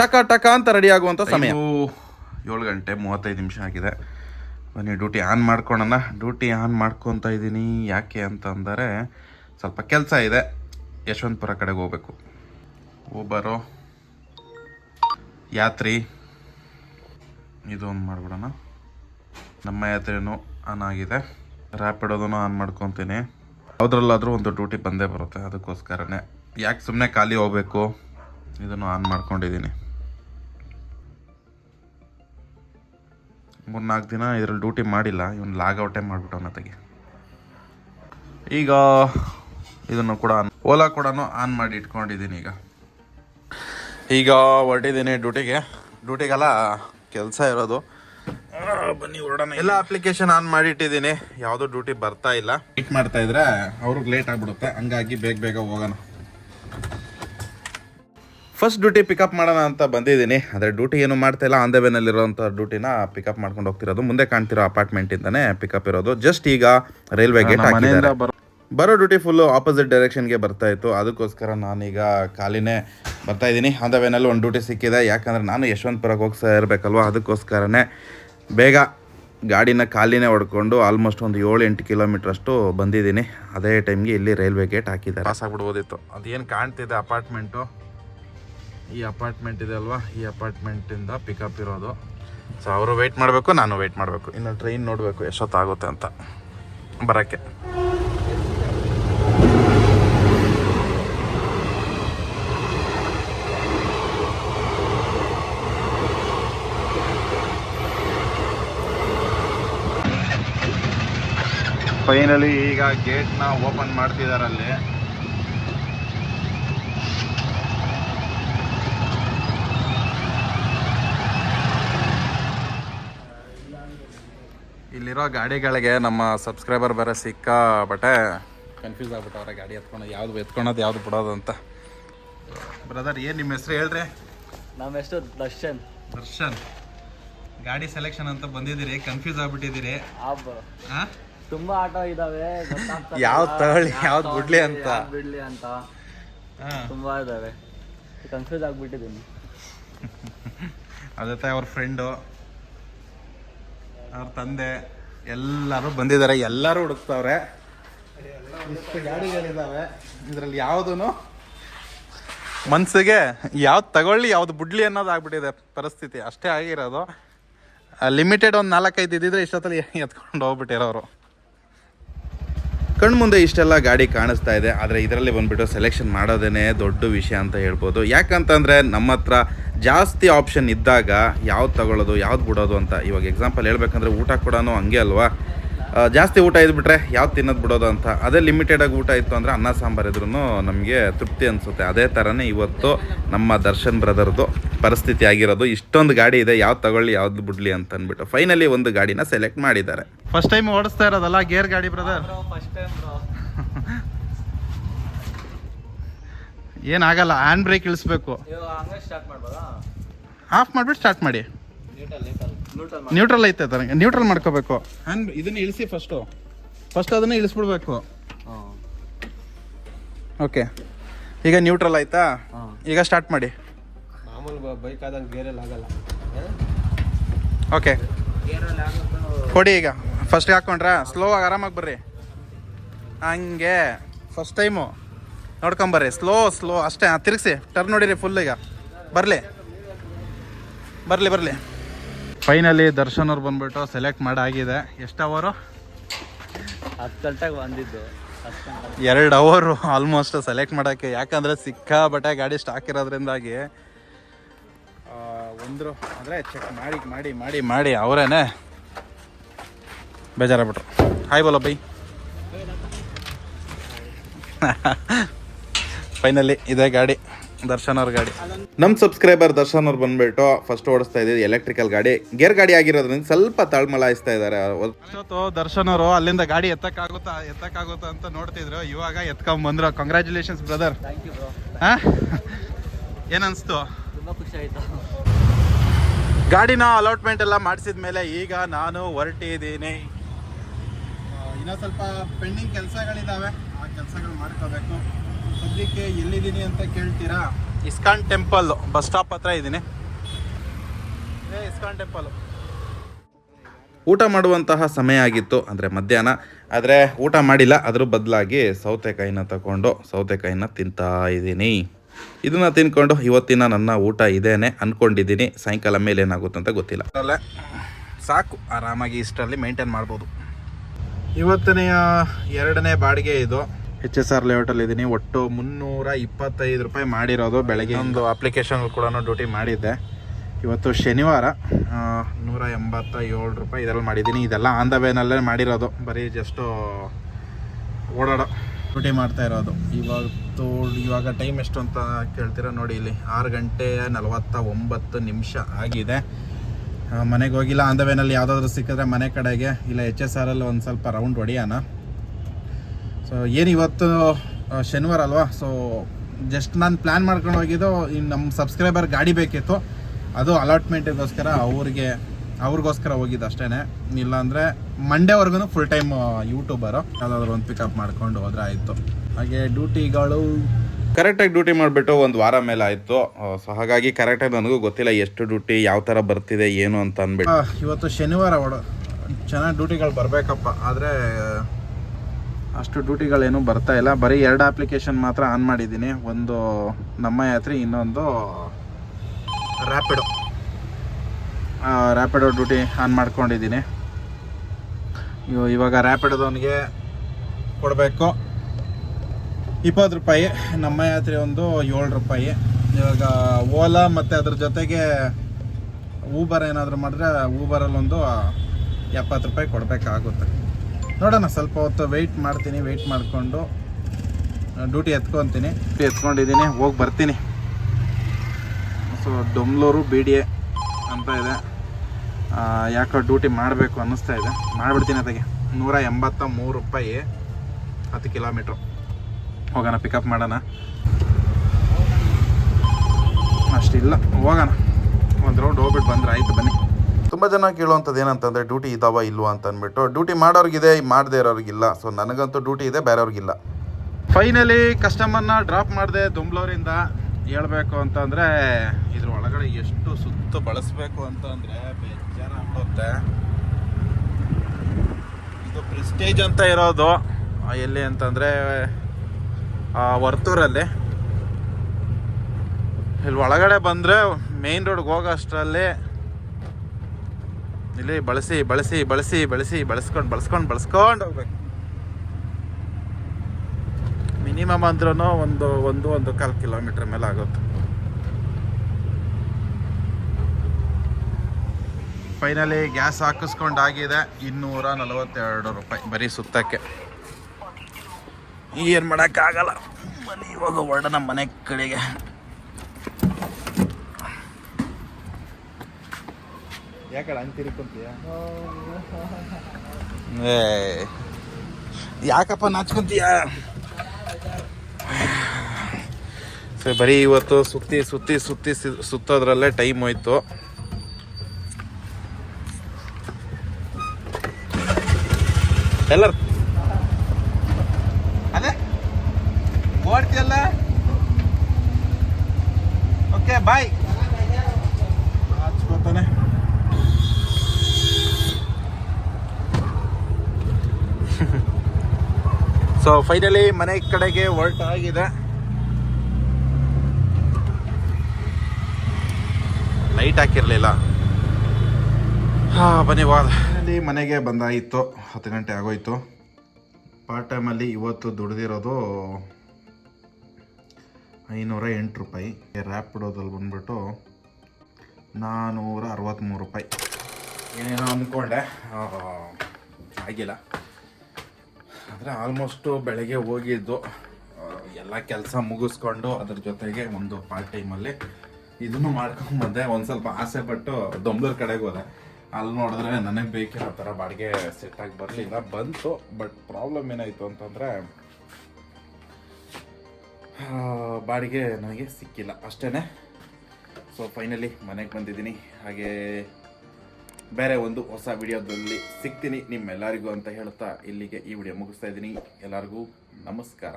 ಟಕ ಟಕ ಅಂತ ರೆಡಿ ಆಗುವಂಥ ಸಮಯ. ಏಳು ಗಂಟೆ ಮೂವತ್ತೈದು ನಿಮಿಷ ಆಗಿದೆ. ಬನ್ನಿ ಡ್ಯೂಟಿ ಆನ್ ಮಾಡ್ಕೊಳೋಣ. ಡ್ಯೂಟಿ ಆನ್ ಮಾಡ್ಕೊತ ಇದ್ದೀನಿ. ಯಾಕೆ ಅಂತ ಅಂದರೆ ಸ್ವಲ್ಪ ಕೆಲಸ ಇದೆ. ಯಶವಂತಪುರ ಕಡೆಗೆ ಹೋಗ್ಬೇಕು. ಊಬರು ಯಾತ್ರಿ. ಇದೊಂದು ಮಾಡ್ಬಿಡೋಣ. ನಮ್ಮ ಯಾತ್ರೆನೂ ಆನ್ ಆಗಿದೆ. ರ್ಯಾಪಿಡೋದನ್ನು ಆನ್ ಮಾಡ್ಕೊತೀನಿ. ಯಾವುದ್ರಲ್ಲಾದರೂ ಒಂದು ಡ್ಯೂಟಿ ಬಂದೇ ಬರುತ್ತೆ. ಅದಕ್ಕೋಸ್ಕರನೇ. ಯಾಕೆ ಸುಮ್ಮನೆ ಖಾಲಿ ಹೋಗಬೇಕು? ಇದನ್ನು ಆನ್ ಮಾಡ್ಕೊಂಡಿದ್ದೀನಿ. ಮೂರ್ನಾಲ್ಕು ದಿನ ಇದ್ರಲ್ಲಿ ಡ್ಯೂಟಿ ಮಾಡಿಲ್ಲ, ಇವನು ಲಾಗೌಟೇ ಮಾಡಿಬಿಟ್ಟವನ ತೆಗೆ ಈಗ ಇದನ್ನು ಕೂಡ ಓಲಾ ಕೂಡ ಆನ್ ಮಾಡಿ ಇಟ್ಕೊಂಡಿದ್ದೀನಿ ಈಗ. ಈಗ ಹೊರಟಿದ್ದೀನಿ ಡ್ಯೂಟಿಗೆ. ಡ್ಯೂಟಿಗೆಲ್ಲ ಕೆಲಸ ಇರೋದು. ಬನ್ನಿ ಹೊರಡೋಣ. ಎಲ್ಲ ಅಪ್ಲಿಕೇಶನ್ ಆನ್ ಮಾಡಿ ಇಟ್ಟಿದ್ದೀನಿ. ಯಾವುದೋ ಡ್ಯೂಟಿ ಬರ್ತಾ ಇಲ್ಲ. ವೇಟ್ ಮಾಡ್ತಾ ಇದ್ರೆ ಅವ್ರಿಗೆ ಲೇಟ್ ಆಗಿಬಿಡುತ್ತೆ. ಹಂಗಾಗಿ ಬೇಗ ಬೇಗ ಹೋಗೋಣ. ಫಸ್ಟ್ ಡ್ಯೂಟಿ ಪಿಕಪ್ ಮಾಡೋಣ ಅಂತ ಬಂದಿದ್ದೀನಿ. ಆದರೆ ಡ್ಯೂಟಿ ಏನು ಮಾಡ್ತಾ ಇಲ್ಲ. ಆನ್ ದ ವೇನಲ್ಲಿರೋಂಥ ಡ್ಯೂಟಿನ ಪಿಕಪ್ ಮಾಡ್ಕೊಂಡು ಹೋಗ್ತಿರೋದು. ಮುಂದೆ ಕಾಣ್ತಿರೋ ಅಪಾರ್ಟ್ಮೆಂಟಿಂದನೇ ಪಿಕಪ್ ಇರೋದು. ಜಸ್ಟ್ ಈಗ ರೈಲ್ವೆ ಗೇಟ್ ಹಾಕಿದ್ದಾರೆ. ಬರೋ ಡ್ಯೂಟಿ ಫುಲ್ಲು ಆಪೋಸಿಟ್ ಡೈರೆಕ್ಷನ್ಗೆ ಬರ್ತಾ ಇತ್ತು. ಅದಕ್ಕೋಸ್ಕರ ನಾನೀಗ ಖಾಲಿನೇ ಬರ್ತಾ ಇದ್ದೀನಿ. ಆನ್ ದ ವೇನಲ್ಲಿ ಒಂದು ಡ್ಯೂಟಿ ಸಿಕ್ಕಿದೆ. ಯಾಕಂದರೆ ನಾನು ಯಶವಂತಪುರಕ್ಕೆ ಹೋಗ್ತಾ ಇರಬೇಕಲ್ವ? ಅದಕ್ಕೋಸ್ಕರನೇ ಬೇಗ ಗಾಡಿನ ಖಾಲಿನೇ ಹೊಡ್ಕೊಂಡು ಆಲ್ಮೋಸ್ಟ್ ಒಂದು ಏಳು ಎಂಟು ಕಿಲೋಮೀಟ್ರಷ್ಟು ಬಂದಿದ್ದೀನಿ. ಅದೇ ಟೈಮ್ಗೆ ಇಲ್ಲಿ ರೈಲ್ವೆ ಗೇಟ್ ಹಾಕಿದ್ದಾರೆ. ಪಾಸ್ ಆಗ್ಬಿಡ್ಬೋದಿತ್ತು ಅದೇನು ಕಾಣ್ತಿದೆ ಅಪಾರ್ಟ್ಮೆಂಟು ಈ ಅಪಾರ್ಟ್ಮೆಂಟ್ ಇದೆ ಅಲ್ವಾ? ಈ ಅಪಾರ್ಟ್ಮೆಂಟಿಂದ ಪಿಕಪ್ ಇರೋದು. ಸೊ ಅವರು ವೆಯ್ಟ್ ಮಾಡಬೇಕು, ನಾನು ವೆಯ್ಟ್ ಮಾಡಬೇಕು. ಇನ್ನು ಟ್ರೈನ್ ನೋಡಬೇಕು ಎಷ್ಟೊತ್ತಾಗುತ್ತೆ ಅಂತ. ಬರೋಕ್ಕೆ. ಫೈನಲಿ ಈಗ ಗೇಟ್ನ ಓಪನ್ ಮಾಡ್ತಿದ್ದಾರೆ ಅಲ್ಲಿ ಇಲ್ಲಿರೋ ಗಾಡಿಗಳಿಗೆ ನಮ್ಮ ಸಬ್ಸ್ಕ್ರೈಬರ್ ಬೇರೆ ಸಿಕ್ಕಾಬಟ್ಟೆ ಕನ್ಫ್ಯೂಸ್ ಆಗ್ಬಿಟ್ಟವ್ರೆ ಗಾಡಿ ಎತ್ಕೊಂಡು ಯಾವ್ದು ಎತ್ಕೊಳೋದು ಯಾವ್ದು ಬಿಡೋದು ಅಂತ. ಬ್ರದರ್ ಏನು ನಿಮ್ಮ ಹೆಸರು ಹೇಳ್ರಿ? ನಮ್ಮ ಹೆಸರು ದರ್ಶನ್. ದರ್ಶನ್. ಗಾಡಿ ಸೆಲೆಕ್ಷನ್ ಅಂತ ಬಂದಿದ್ದೀರಿ ಕನ್ಫ್ಯೂಸ್ ಆಗ್ಬಿಟ್ಟಿದ್ದೀರಿ. ತುಂಬಾ ಆಟೋ ಇದಾವೆ ಯಾವ್. ತಗೊಳ್ಳಿ, ಯಾವ್ದ್ ಬಿಡ್ಲಿ ಅಂತ. ಬಿಡ್ಲಿ ಅಂತ. ತುಂಬಾ ಇದಾವೆ. ಕನ್ಫ್ಯೂಸ್ ಆಗ್ಬಿಟ್ಟಿದ್ದೀನಿ. ಅದೇ ಅವ್ರ ಫ್ರೆಂಡು ಅವ್ರ ತಂದೆ. ಎಲ್ಲರೂ ಬಂದಿದ್ದಾರೆ, ಎಲ್ಲರೂ ಹುಡುಕ್ತಾವ್ರೆ. ಇಷ್ಟು ಗಾಡಿಗಳಿದ್ದಾವೆ ಇದರಲ್ಲಿ ಯಾವುದೂ ಮನಸ್ಸಿಗೆ ಯಾವ್ದು ತಗೊಳ್ಳಿ, ಯಾವ್ದು ಬುಡ್ಲಿ ಅನ್ನೋದು ಆಗ್ಬಿಟ್ಟಿದೆ ಪರಿಸ್ಥಿತಿ. ಅಷ್ಟೇ ಆಗಿರೋದು. ಲಿಮಿಟೆಡ್ ಒಂದು ನಾಲ್ಕೈದು ಇದ್ದಿದ್ರೆ ಇಷ್ಟೊತ್ತಲ್ಲಿ ಎತ್ಕೊಂಡು ಹೋಗ್ಬಿಟ್ಟಿರೋರು. ಕಣ್ಣು ಮುಂದೆ ಇಷ್ಟೆಲ್ಲ ಗಾಡಿ ಕಾಣಿಸ್ತಾ ಇದೆ, ಆದರೆ ಇದರಲ್ಲಿ ಬಂದುಬಿಟ್ಟು ಸೆಲೆಕ್ಷನ್ ಮಾಡೋದೇ ದೊಡ್ಡ ವಿಷಯ ಅಂತ ಹೇಳ್ಬೋದು. ಯಾಕಂತಂದರೆ ನಮ್ಮ ಹತ್ರ ಜಾಸ್ತಿ ಆಪ್ಷನ್ ಇದ್ದಾಗ ಯಾವ್ದು ತಗೊಳ್ಳೋದು, ಯಾವ್ದು ಬಿಡೋದು ಅಂತ ಇವಾಗ ಎಕ್ಸಾಂಪಲ್ ಹೇಳ್ಬೇಕಂದ್ರೆ ಊಟ ಕೂಡ ಹಂಗೆ ಅಲ್ವಾ? ಜಾಸ್ತಿ ಊಟ ಇದ್ಬಿಟ್ರೆ ಯಾವ್ದು ತಿನ್ನೋದು ಬಿಡೋದು ಅಂತ. ಅದೇ ಲಿಮಿಟೆಡಾಗಿ ಊಟ ಇತ್ತು ಅಂದರೆ ಅನ್ನ ಸಾಂಬಾರು ಇದ್ರೂ ನಮಗೆ ತೃಪ್ತಿ ಅನಿಸುತ್ತೆ. ಅದೇ ಥರನೇ ಇವತ್ತು ನಮ್ಮ ದರ್ಶನ್ ಬ್ರದರ್ದು ಪರಿಸ್ಥಿತಿ ಆಗಿರೋದು. ಇಷ್ಟೊಂದು ಗಾಡಿ ಇದೆ ಯಾವ್ದು ತಗೊಳ್ಳಿ ಯಾವ್ದು ಬಿಡ್ಲಿ ಅಂತ ಅಂದ್ಬಿಟ್ಟು. ಫೈನಲಿ ಒಂದು ಗಾಡಿನ ಸೆಲೆಕ್ಟ್ ಮಾಡಿದ್ದಾರೆ. ಫಸ್ಟ್ ಟೈಮ್ ಓಡಿಸ್ತಾ ಇರೋದಲ್ಲ ಗೇರ್ ಗಾಡಿ ಬ್ರದರ್ ಫಸ್ಟ್ ಟೈಮ್ ಬ್ರೋ ಏನಾಗಲ್ಲ ಹ್ಯಾಂಡ್ ಬ್ರೇಕ್ ಇಳಿಸ್ಬೇಕು. ಆಫ್ ಮಾಡಿಬಿಟ್ಟು ಸ್ಟಾರ್ಟ್ ಮಾಡಿ. ನ್ಯೂಟ್ರಲ್ ಐತೆ ತರ ನ್ಯೂಟ್ರಲ್ ಮಾಡ್ಕೋಬೇಕು. ಹ್ಯಾಂಡ್ ಇದನ್ನ ಇಳಿಸಿ ಫಸ್ಟು ಫಸ್ಟ್ ಅದನ್ನ ಇಳಿಸ್ಬಿಡ್ಬೇಕು. ಓಕೆ ಈಗ ನ್ಯೂಟ್ರಲ್ ಆಯ್ತಾ? ಹಾಂ. ಈಗ ಸ್ಟಾರ್ಟ್ ಮಾಡಿ. ಮಾಮೂಲು ಬೈಕ್ ಆದಂಗೆ ಗೇರಲ್ಲಿ ಆಗಲ್ಲ. ಓಕೆ ಕೊಡಿ ಈಗ. ಫಸ್ಟ್ ಹಾಕೊಂಡ್ರಾ? ಸ್ಲೋ ಆಗಿ ಆರಾಮಾಗಿ ಬರ್ರಿ. ಹಂಗೆ. ಫಸ್ಟ್ ಟೈಮು ನೋಡ್ಕೊಂಬರ್ರಿ. ಸ್ಲೋ ಸ್ಲೋ ಅಷ್ಟೇ ತಿರ್ಗಿಸಿ. ಟರ್ನ್ ನೋಡಿರಿ ಫುಲ್ ಈಗ. ಬರಲಿ. ಬರಲಿ ಬರಲಿ. ಫೈನಲಿ ದರ್ಶನ್ ಅವ್ರು ಬಂದ್ಬಿಟ್ಟು ಸೆಲೆಕ್ಟ್ ಮಾಡಾಗಿದೆ ಎಷ್ಟು ಅವರು ಹತ್ತು ಗಂಟೆಗೆ ಬಂದಿದ್ದು. ಎರಡು ಅವರು ಆಲ್ಮೋಸ್ಟ್ ಸೆಲೆಕ್ಟ್ ಮಾಡೋಕ್ಕೆ. ಯಾಕಂದರೆ ಸಿಕ್ಕಾಬಟ್ಟೆ ಗಾಡಿ ಸ್ಟಾಕ್ ಇರೋದ್ರಿಂದಾಗಿ ಒಂದರು ಒಂದು ಅಂದರೆ ಚೆಕ್ ಮಾಡಿ ಮಾಡಿ ಮಾಡಿ ಮಾಡಿ ಅವರೇನೆ ಬೇಜಾರಾಗ್ಬಿಟ್ರು. ಹಾಯ್ ಬೋಲ ಬೈ ಫೈನಲಿ ಇದೇ ಗಾಡಿ. ದರ್ಶನ್ ಅವ್ರ ಗಾಡಿ. ನಮ್ಮ ಸಬ್ಸ್ಕ್ರೈಬರ್ ದರ್ಶನ್ ಅವ್ರು ಬಂದ್ಬಿಟ್ಟು ಫಸ್ಟ್ ಓಡಿಸ್ತಾ ಇದ್ದೀವಿ ಎಲೆಕ್ಟ್ರಿಕಲ್ ಗಾಡಿ. ಗೇರ್ ಗಾಡಿ ಆಗಿರೋದ್ರಿಂದ ಸ್ವಲ್ಪ ತಾಳ್ಮಲಾಯಿಸ್ತಾ ಇದ್ದಾರೆ ದರ್ಶನ್ ಅವರು ಅಲ್ಲಿಂದ ಗಾಡಿ ಎತ್ತಕ್ಕಾಗುತ್ತಾ ಎತ್ತಕ್ಕಾಗುತ್ತಾ ಅಂತ ನೋಡ್ತಿದ್ರು. ಇವಾಗ ಎತ್ಕೊಂಡ್ ಬಂದ್ರು. Congratulations brother thank you bro ಹಾ? ಏನನ್ಸ್ತು ತುಂಬ ಖುಷಿ ಆಯಿತು. ಗಾಡಿನ ಅಲಾಟ್ಮೆಂಟ್ ಎಲ್ಲ ಮಾಡಿಸಿದ ಮೇಲೆ ಈಗ ನಾನು ಹೊರಟಿದ್ದೀನಿ. ಇನ್ನೂ ಸ್ವಲ್ಪ ಪೆಂಡಿಂಗ್ ಕೆಲಸಗಳಿದ್ದಾವೆ ಆ ಕೆಲಸಗಳು ಮಾಡ್ಕೋಬೇಕು. ಸದ್ಯಕ್ಕೆ ಎಲ್ಲಿದ್ದೀನಿ ಅಂತ ಕೇಳ್ತೀರಾ? ಇಸ್ಕಾನ್ ಟೆಂಪಲ್ ಬಸ್ ಸ್ಟಾಪ್ ಹತ್ರ ಇದ್ದೀನಿ. ಇದೇ ಇಸ್ಕಾನ್ ಟೆಂಪಲ್. ಊಟ ಮಾಡುವಂತಹ ಸಮಯ ಆಗಿತ್ತು ಅಂದರೆ ಮಧ್ಯಾಹ್ನ. ಆದರೆ ಊಟ ಮಾಡಿಲ್ಲ ಅದ್ರ ಬದಲಾಗಿ ಸೌತೆಕಾಯಿನ ತಗೊಂಡು ಸೌತೆಕಾಯಿನ ತಿಂತಾ ಇದ್ದೀನಿ. ಇದನ್ನು ತಿನ್ಕೊಂಡು ಇವತ್ತಿನ ನನ್ನ ಊಟ ಇದೇನೆ ಅನ್ಕೊಂಡಿದ್ದೀನಿ. ಸಾಯಂಕಾಲ ಮೇಲೆ ಏನಾಗುತ್ತೆ ಅಂತ ಗೊತ್ತಿಲ್ಲ. ಅಲ್ಲೇ ಸಾಕು ಆರಾಮಾಗಿ ಇಷ್ಟರಲ್ಲಿ ಮೇಂಟೈನ್ ಮಾಡ್ಬೋದು. ಇವತ್ತನೆಯ ಎರಡನೇ ಬಾಡಿಗೆ ಇದು. ಎಚ್ ಎಸ್ ಆರ್ ಲೇಔಟಲ್ಲಿ ಇದ್ದೀನಿ ಒಟ್ಟು ಮುನ್ನೂರ ಇಪ್ಪತ್ತೈದು ರೂಪಾಯಿ ಮಾಡಿರೋದು ಬೆಳಗ್ಗೆ ಒಂದು ಅಪ್ಲಿಕೇಶನ್ ಕೂಡ ಡ್ಯೂಟಿ ಮಾಡಿದ್ದೆ. ಇವತ್ತು ಶನಿವಾರ ನೂರ ಎಂಬತ್ತ ಏಳು ರೂಪಾಯಿ ಇದರಲ್ಲಿ ಮಾಡಿದ್ದೀನಿ. ಇದೆಲ್ಲ ಆನ್ ದ ವೇನಲ್ಲೇ ಮಾಡಿರೋದು. ಬರೀ ಜಸ್ಟು ಓಡಾಡೋ ಡ್ಯೂಟಿ ಮಾಡ್ತಾ ಇರೋದು. ಇವತ್ತು ಇವಾಗ ಟೈಮ್ ಎಷ್ಟು ಅಂತ ಕೇಳ್ತೀರಾ ನೋಡಿ ಇಲ್ಲಿ. ಆರು ಗಂಟೆ ನಲವತ್ತ ಒಂಬತ್ತು ನಿಮಿಷ ಆಗಿದೆ. ಮನೆಗೆ ಹೋಗಿಲ್ಲ. ಆನ್ ದ ವೇನಲ್ಲಿ ಯಾವುದಾದ್ರೂ ಸಿಕ್ಕಿದ್ರೆ ಮನೆ ಕಡೆಗೆ. ಇಲ್ಲ ಎಚ್ ಎಸ್ ಆರಲ್ಲಿ ಒಂದು ಸ್ವಲ್ಪ ರೌಂಡ್ ಹೊಡಿಯೋಣ. ಸೊ ಏನು ಇವತ್ತು ಶನಿವಾರ ಅಲ್ವಾ? ಸೊ ಜಸ್ಟ್ ನಾನು ಪ್ಲ್ಯಾನ್ ಮಾಡ್ಕೊಂಡು ಹೋಗಿದ್ದು ಇನ್ನು ನಮ್ಮ ಸಬ್ಸ್ಕ್ರೈಬರ್ ಗಾಡಿ ಬೇಕಿತ್ತು. ಅದು ಅಲಾಟ್ಮೆಂಟಿಗೋಸ್ಕರ ಅವ್ರಿಗೆ ಅವ್ರಿಗೋಸ್ಕರ ಹೋಗಿದ್ದು ಅಷ್ಟೇ ಇಲ್ಲಾಂದರೆ ಮಂಡೇವರೆಗೂ ಫುಲ್ ಟೈಮ್ ಯೂಟ್ಯೂಬರು ಯಾವುದಾದ್ರು ಒಂದು ಪಿಕಪ್ ಮಾಡ್ಕೊಂಡು ಹೋದ್ರೆ ಆಯಿತು. ಹಾಗೆ ಡ್ಯೂಟಿಗಳು ಕರೆಕ್ಟಾಗಿ ಡ್ಯೂಟಿ ಮಾಡಿಬಿಟ್ಟು ಒಂದು ವಾರ ಮೇಲೆ ಆಯಿತು. ಸೊ ಹಾಗಾಗಿ ಕರೆಕ್ಟಾಗಿ ನನಗೂ ಗೊತ್ತಿಲ್ಲ ಎಷ್ಟು ಡ್ಯೂಟಿ ಯಾವ ಥರ ಬರ್ತಿದೆ ಏನು ಅಂತ ಅಂದ್ಬಿಟ್ಟು. ಇವತ್ತು ಶನಿವಾರ ಒಡ ಚೆನ್ನಾಗಿ ಡ್ಯೂಟಿಗಳು ಬರಬೇಕಪ್ಪ. ಆದರೆ ಅಷ್ಟು ಡ್ಯೂಟಿಗಳೇನು ಬರ್ತಾ ಇಲ್ಲ. ಬರೀ ಎರಡು ಅಪ್ಲಿಕೇಶನ್ ಮಾತ್ರ ಆನ್ ಮಾಡಿದ್ದೀನಿ. ಒಂದು ನಮ್ಮ ಯಾತ್ರೆ, ಇನ್ನೊಂದು ರ್ಯಾಪಿಡೋ ರ್ಯಾಪಿಡೋ ಡ್ಯೂಟಿ ಆನ್ ಮಾಡ್ಕೊಂಡಿದ್ದೀನಿ. ಇವು ಇವಾಗ ರ್ಯಾಪಿಡೋದವನಿಗೆ ಕೊಡಬೇಕು. ಇಪ್ಪತ್ತು ರೂಪಾಯಿ. ನಮ್ಮ ಯಾತ್ರೆ ಒಂದು ಏಳು ರೂಪಾಯಿ. ಇವಾಗ ಓಲಾ ಮತ್ತು ಅದ್ರ ಜೊತೆಗೆ ಊಬರ್ ಏನಾದರೂ ಮಾಡಿದ್ರೆ ಊಬರಲ್ಲೊಂದು ಎಪ್ಪತ್ತು ರೂಪಾಯಿ ಕೊಡಬೇಕಾಗುತ್ತೆ. ನೋಡೋಣ, ಸ್ವಲ್ಪ ಹೊತ್ತು ವೆಯ್ಟ್ ಮಾಡ್ತೀನಿ ವೆಯ್ಟ್ ಮಾಡಿಕೊಂಡು ಡ್ಯೂಟಿ ಎತ್ಕೊತೀನಿ. ಡ್ಯೂಟಿ ಎತ್ಕೊಂಡಿದ್ದೀನಿ, ಹೋಗಿ ಬರ್ತೀನಿ. So Domlur B D A ಅಂತ ಇದೆ. ಯಾಕೋ ಡ್ಯೂಟಿ ಮಾಡಬೇಕು ಅನ್ನಿಸ್ತಾ ಇದೆ. ಮಾಡಿಬಿಡ್ತೀನಿ ಅದಕ್ಕೆ ನೂರ ಎಂಬತ್ತ ಮೂರು ರೂಪಾಯಿ ಹತ್ತು ಕಿಲೋಮೀಟ್ರು ಹೋಗೋಣ ಪಿಕಪ್ ಮಾಡೋಣ. ಅಷ್ಟಿಲ್ಲ, ಹೋಗೋಣ. ಒಂದು ರೌಂಡ್ ಹೋಗ್ಬಿಟ್ಟು ಬಂದ್ರೆ ಆಯಿತು, ಬನ್ನಿ. ತುಂಬ ಜನ ಕೇಳುವಂಥದ್ದು ಏನಂತಂದರೆ, ಡ್ಯೂಟಿ ಇದಾವ ಇಲ್ವಾ? ಅಂತ ಅಂದ್ಬಿಟ್ಟು, ಡ್ಯೂಟಿ ಮಾಡೋರಿಗಿದೆ, ಮಾಡದೇ ಇರೋರಿಗಿಲ್ಲ. ಸೊ ನನಗಂತೂ ಡ್ಯೂಟಿ ಇದೆ, ಬೇರೆಯವ್ರಿಗಿಲ್ಲ. ಫೈನಲಿ ಕಸ್ಟಮರ್ನ ಡ್ರಾಪ್ ಮಾಡಿದೆ ದುಂಬ್ಳೂರಿಂದ ಹೇಳಬೇಕು ಅಂತಂದರೆ, ಇದ್ರ ಒಳಗಡೆ ಎಷ್ಟು ಸುತ್ತು ಬಳಸಬೇಕು ಅಂತಂದರೆ ಬೇಜಾರಾಗುತ್ತೆ ಇದು ಪ್ರೆಸ್ಟೇಜ್ ಅಂತ ಇರೋದು. ಎಲ್ಲಿ ಅಂತಂದರೆ ವರ್ತೂರಲ್ಲಿ. ಇಲ್ಲಿ ಒಳಗಡೆ ಬಂದರೆ ಮೇನ್ ರೋಡ್ಗೆ ಹೋಗೋ ಅಷ್ಟರಲ್ಲಿ ಇಲ್ಲಿ ಬಳಸಿ ಬಳಸಿ ಬಳಸಿ ಬಳಸಿ, ಬಳಸ್ಕೊಂಡು ಬಳಸ್ಕೊಂಡು ಬಳಸ್ಕೊಂಡು ಹೋಗ್ಬೇಕು. ಮಿನಿಮಮ್ ಅಂದ್ರೂ ಒಂದು ಒಂದು ಒಂದು ಕಾಲು ಕಿಲೋಮೀಟ್ರ್ ಮೇಲೆ ಆಗುತ್ತೆ. ಫೈನಲಿ ಗ್ಯಾಸ್ ಹಾಕಿಸ್ಕೊಂಡಾಗಿದೆ, ಇನ್ನೂರ ನಲವತ್ತೆರಡು ರೂಪಾಯಿ, ಬರೀ ಸುತ್ತಕ್ಕೆ. ಏನು ಮಾಡೋಕ್ಕಾಗಲ್ಲ. ಇವಾಗ ಹೊರಡ ನಮ್ಮ ಮನೆ ಕಡೆಗೆ. ಯಾಕಪ್ಪ ನಾಚ್ಕೊಂತೀಯ? ಸರಿ, ಬರೀ ಇವತ್ತು ಸುತ್ತಿ ಸುತ್ತಿ ಸುತ್ತಿ ಸುತ್ತೋದ್ರಲ್ಲೇ ಟೈಮ್ ಹೋಯ್ತು. ಎಲ್ಲರ? ಅದೇ? ಓಡ್ತಿಯಲ್ಲ? ಓಕೆ ಬಾಯ್ ಸೊ ಫೈನಲಿ ಮನೆ ಕಡೆಗೆ ಹೊರಟಾಗಿದೆ ಲೈಟ್ ಹಾಕಿರಲಿಲ್ಲ. ಹಾಂ, ಬನ್ನಿ ವಾದಲ್ಲಿ ಮನೆಗೆ ಬಂದಾಯಿತು. ಹತ್ತು ಗಂಟೆ ಆಗೋಯ್ತು. ಪಾರ್ಟ್ ಟೈಮಲ್ಲಿ ಇವತ್ತು ದುಡ್ದಿರೋದು ಐನೂರ ಎಂಟು ರೂಪಾಯಿ ರ್ಯಾಪಿಡೋದಲ್ಲಿ ಬಂದ್ಬಿಟ್ಟು ನಾನ್ನೂರ ಅರವತ್ತ್ಮೂರು ರೂಪಾಯಿ ಏನೇನೋ ಅಂದ್ಕೊಂಡೆ ಆಗಿಲ್ಲ. ಅಂದರೆ ಆಲ್ಮೋಸ್ಟು ಬೆಳಗ್ಗೆ ಹೋಗಿದ್ದು ಎಲ್ಲ ಕೆಲಸ ಮುಗಿಸ್ಕೊಂಡು ಅದ್ರ ಜೊತೆಗೆ ಒಂದು ಪಾರ್ಟ್ ಟೈಮಲ್ಲಿ ಇದನ್ನು ಮಾಡ್ಕೊಂಡು ಬಂದೆ ಒಂದು ಸ್ವಲ್ಪ ಆಸೆ ಪಟ್ಟು ದೊಂಬಲೂರು ಕಡೆಗೆ ಹೋದೆ. ಅಲ್ಲಿ ನೋಡಿದ್ರೆ ನನಗೆ ಬೇಕಿರೋ ಥರ ಬಾಡಿಗೆ ಸೆಟ್ಟಾಗಿ ಬರಲಿಲ್ಲ. ಬಂತು ಬಟ್ ಪ್ರಾಬ್ಲಮ್ ಏನಾಯಿತು ಅಂತಂದರೆ ಬಾಡಿಗೆ ನನಗೆ ಸಿಕ್ಕಿಲ್ಲ. ಅಷ್ಟೇ ಸೊ ಫೈನಲಿ ಮನೆಗೆ ಬಂದಿದ್ದೀನಿ. ಹಾಗೆ ಬೇರೆ ಒಂದು ಹೊಸ ವಿಡಿಯೋದಲ್ಲಿ ಸಿಗ್ತೀನಿ ನಿಮ್ಮೆಲ್ಲರಿಗೂ ಅಂತ ಹೇಳ್ತಾ ಇಲ್ಲಿಗೆ ಈ ವಿಡಿಯೋ ಮುಗಿಸ್ತಾ ಇದ್ದೀನಿ. ಎಲ್ಲರಿಗೂ ನಮಸ್ಕಾರ.